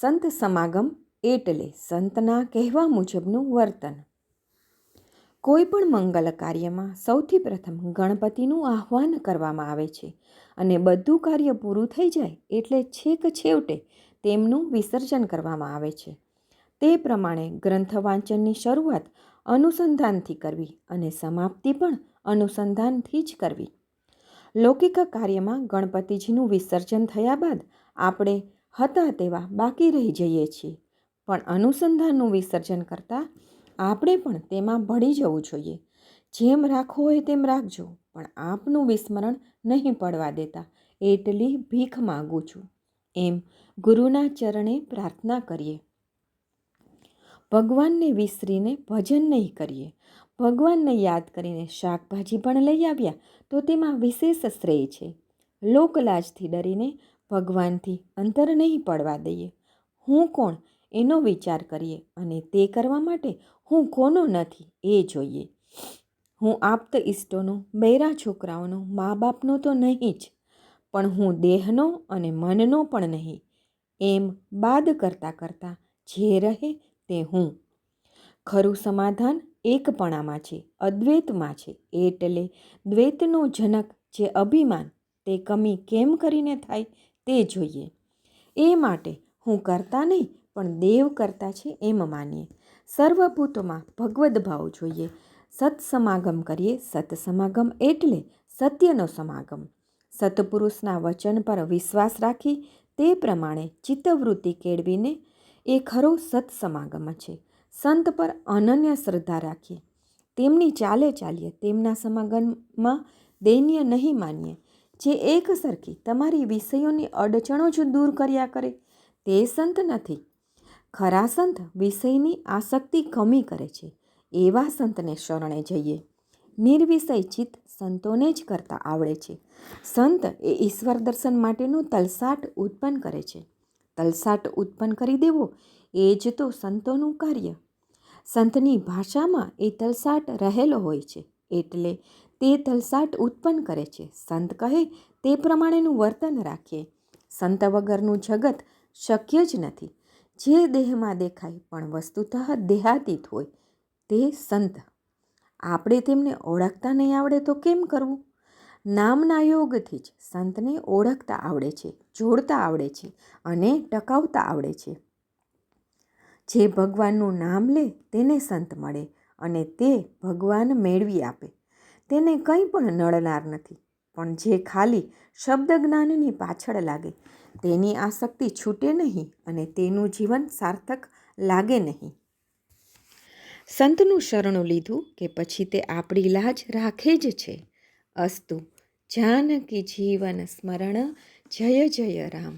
સંત સમાગમ એટલે સંતના કહેવા મુજબનું વર્તન. કોઈ પણ મંગલ કાર્યમાં સૌથી પ્રથમ ગણપતિનું આહ્વાન કરવામાં આવે છે અને બધું કાર્ય પૂરું થઈ જાય એટલે છેક છેવટે તેમનું વિસર્જન કરવામાં આવે છે. તે પ્રમાણે ગ્રંથ વાંચનની શરૂઆત અનુસંધાનથી કરવી અને સમાપ્તિ પણ અનુસંધાનથી જ કરવી. લૌકિક કાર્યમાં ગણપતિજીનું વિસર્જન થયા બાદ આપણે હતા તેવા બાકી રહી જઈએ છીએ. પણ અનુસંધાનનું વિસર્જન કરતાં આપણે પણ તેમાં ભળી જવું જોઈએ. જેમ રાખવો હોય તેમ રાખજો, પણ આપનું વિસ્મરણ નહીં પડવા દેતા. એટલી ભીખ માગું છું. એમ ગુરુના ચરણે પ્રાર્થના કરીએ. ભગવાનને વિસરીને ભજન નહીં કરીએ. ભગવાનને યાદ કરીને શાકભાજી પણ લઈ આવ્યા તો તેમાં વિશેષ શ્રેય છે. લોકલાજથી ડરીને ભગવાનથી અંતર નહીં પડવા દઈએ. હું કોણ? એનો વિચાર કરીએ અને તે કરવા માટે હું કોનો નથી એ જોઈએ. હું આપ્ત ઇષ્ટોનો બૈરા છોકરાઓનો મા બાપનો તો નહીં જ, પણ હું દેહનો અને મનનો પણ નહીં. એમ બાદ કરતાં કરતાં જે રહે તે હું. ખરું સમાધાન એકપણામાં છે, અદ્વૈતમાં છે, એટલે દ્વૈતનો જનક જે અભિમાન તે કમી કેમ કરીને થાય તે જોઈએ. એ માટે હું કરતા નહીં, પણ દેવ કરતા છે એમ માનીએ. સર્વભૂતોમાં ભગવદ્ ભાવ જોઈએ. સત્સમાગમ કરીએ સત્સમાગમ એટલે સત્યનો સમાગમ. સત્પુરુષના વચન પર વિશ્વાસ રાખી તે પ્રમાણે ચિત્તવૃત્તિ કેળવીને એ ખરો સત્સમાગમ છે. સંત પર અનન્ય શ્રદ્ધા રાખીએ. તેમની ચાલે ચાલીએ તેમના સમાગમમાં દૈન્ય નહીં માનીએ. જે એક સરખી તમારી વિષયોની અડચણો જ દૂર કર્યા કરે, તે સંત નથી. ખરા સંત વિષયની આસક્તિ કમી કરે છે, એવા સંતને શરણે જઈએ. નિર્વિષય ચિત્ત સંતોને જ કરતા આવડે છે. સંત એ ઈશ્વર દર્શન માટેનો તલસાટ ઉત્પન્ન કરે છે. તલસાટ ઉત્પન્ન કરી દેવો, એ જ તો સંતોનું કાર્ય. સંતની ભાષામાં એ તલસાટ રહેલો હોય છે, એટલે તે તલસાટ ઉત્પન્ન કરે છે. સંત કહે, તે પ્રમાણેનું વર્તન રાખીએ સંત વગરનું જગત શક્ય જ નથી. જે દેહમાં દેખાય પણ વસ્તુતઃ દેહાતીત હોય, તે સંત. આપણે તેમને ઓળખતા નહીં આવડે તો કેમ કરવું? નામના યોગથી જ સંતને ઓળખતા આવડે છે, જોડતા આવડે છે અને ટકાવતા આવડે છે. જે ભગવાનનું નામ લે, તેને સંત મળે અને તે ભગવાન મેળવી આપે. તેને કંઈ પણ નડનાર નથી, પણ જે ખાલી શબ્દ જ્ઞાનની પાછળ લાગે, તેની આસક્તિ છૂટે નહીં અને તેનું જીવન સાર્થક લાગે નહીં. સંતનું શરણું લીધું કે પછી તે આપણી લાજ રાખે જ છે. અસ્તુ, જાનકી જીવન સ્મરણ, જય જય રામ.